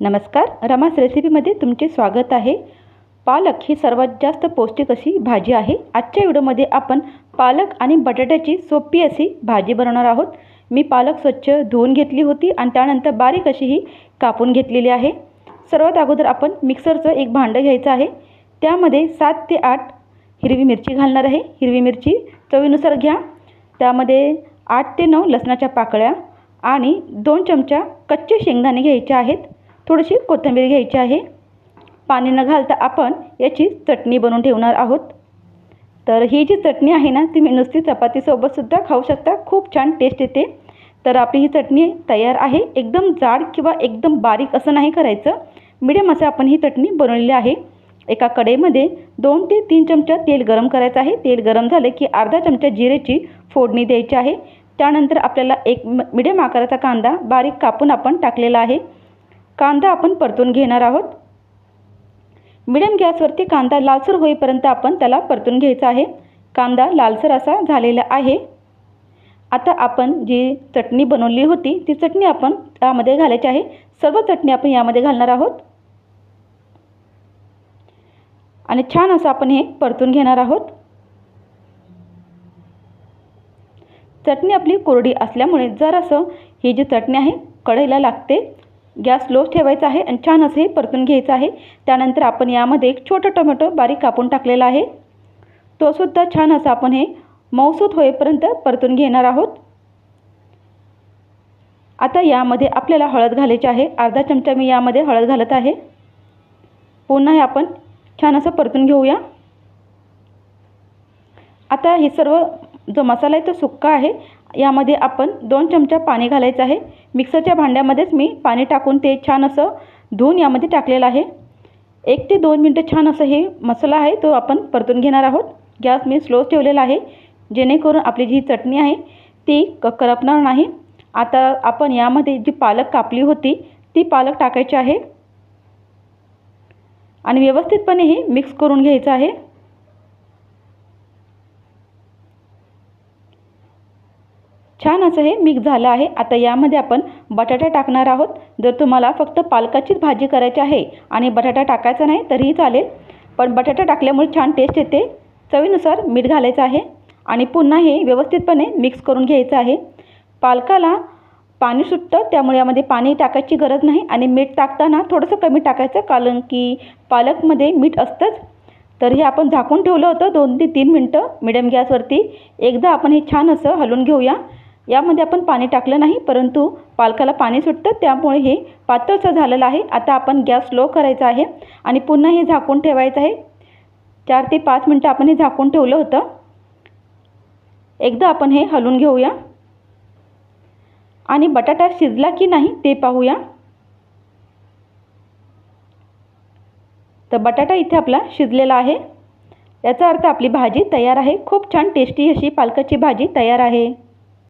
नमस्कार रमास रेसिपीमध्ये तुमचे स्वागत आहे. पालक ही सर्वात जास्त पौष्टिक अशी भाजी आहे. आजच्या व्हिडिओमध्ये आपण पालक आणि बटाट्याची सोपी अशी भाजी बनवणार आहोत. मी पालक स्वच्छ धुवून घेतली होती आणि त्यानंतर बारीक अशी ही कापून घेतलेली आहे. सर्वात अगोदर आपण मिक्सरचं एक भांडं घ्यायचं आहे. त्यामध्ये सात ते आठ हिरवी मिरची घालणार आहे. हिरवी मिरची चवीनुसार घ्या. त्यामध्ये आठ ते नऊ लसणाच्या पाकळ्या आणि दोन चमचा कच्चे शेंगदाणे घ्यायचे आहेत. थोडीशी कोथिंबीर घ्यायची आहे. पाणी न घालता आपण याची चटणी बनवून ठेवणार आहोत. तर ही जी चटणी आहे ना तुम्ही नुसती चपातीसोबतसुद्धा खाऊ शकता. खूप छान टेस्ट येते. तर आपली ही चटणी तयार आहे. एकदम जाड किंवा एकदम बारीक असं नाही करायचं. मिडियम असं आपण ही चटणी बनवलेली आहे. एका कढईमध्ये दोन ते तीन चमचा तेल गरम करायचं आहे. तेल गरम झालं की अर्धा चमचा जिरेची फोडणी द्यायची आहे. त्यानंतर आपल्याला एक मिडियम आकाराचा कांदा बारीक कापून आपण टाकलेला आहे. कांदा आपण परतून घेणार आहोत. मिडियम गॅसवरती कांदा लालसर होईपर्यंत आपण त्याला परतून घ्यायचा आहे. कांदा लालसर असा झालेला आहे. आता आपण जी चटणी बनवली होती ती चटणी आपण त्यामध्ये घालायची आहे. सर्व चटणी आपण यामध्ये घालणार आहोत. आणि छान असं आपण हे परतून घेणार आहोत. चटणी आपली कोरडी असल्यामुळे जरासं ही जी चटणी आहे कढईला लागते. गॅस लो ठेवायचा आहे आणि छान असं हे परतून घ्यायचं आहे. त्यानंतर आपण यामध्ये एक छोटं टोमॅटो बारीक कापून टाकलेला आहे. तोसुद्धा छान असं आपण हे मऊसूत होईपर्यंत परतून घेणार आहोत. आता यामध्ये आपल्याला हळद घालायची आहे. अर्धा चमचा मी यामध्ये हळद घालत आहे. पुन्हा हे आपण छान असं परतून घेऊया. आता हे सर्व जो मसाला आहे तो सुक्का आहे. यामध्ये आपण दोन चमचा पाणी घालायचं आहे. मिक्सरच्या भांड्यामध्येच मी पाणी टाकून ते छान असं धुवून यामध्ये टाकलेलं आहे. एक ते दोन मिनटं छान असं हे मसाला आहे तो आपण परतून घेणार आहोत. गॅस मी स्लो ठेवलेला आहे. जेणेकरून आपली जी चटणी आहे ती क करपणार नाही. आता आपण यामध्ये जी पालक कापली होती ती पालक टाकायची आहे. आणि व्यवस्थितपणे हे मिक्स करून घ्यायचं आहे. छान असं हे मिक्स झालं आहे. आता यामध्ये आपण बटाटा टाकणार आहोत. जर तुम्हाला फक्त पालकाचीच भाजी करायची आहे आणि बटाटा टाकायचा नाही तरीही चालेल. पण बटाटा टाकल्यामुळे छान टेस्ट येते. चवीनुसार मीठ घालायचं आहे आणि पुन्हा हे व्यवस्थितपणे मिक्स करून घ्यायचं आहे. पालकाला पाणी सुटतं त्यामुळे यामध्ये पाणी टाकायची गरज नाही आणि मीठ टाकताना थोडंसं कमी टाकायचं कारण की पालकमध्ये मीठ असतंच. तर हे आपण झाकून ठेवलं होतं दोन ते तीन मिनटं मिडियम गॅसवरती. एकदा आपण हे छान असं हलवून घेऊया. यामध्ये आपण पाणी टाकलं नाही परंतु पालकाला पाणी सुटतं त्यामुळे हे पातळचं झालेलं आहे. आता आपण गॅस स्लो करायचा आहे आणि पुन्हा हे झाकून ठेवायचं आहे. चार ते पाच मिनटं आपण हे झाकून ठेवलं होतं. एकदा आपण हे हलवून घेऊया. आणि बटाटा शिजला की नाही ते पाहूया. तर बटाटा इथे आपला शिजलेला आहे. याचा अर्थ आपली भाजी तयार आहे. खूप छान टेस्टी अशी पालकाची भाजी तयार आहे.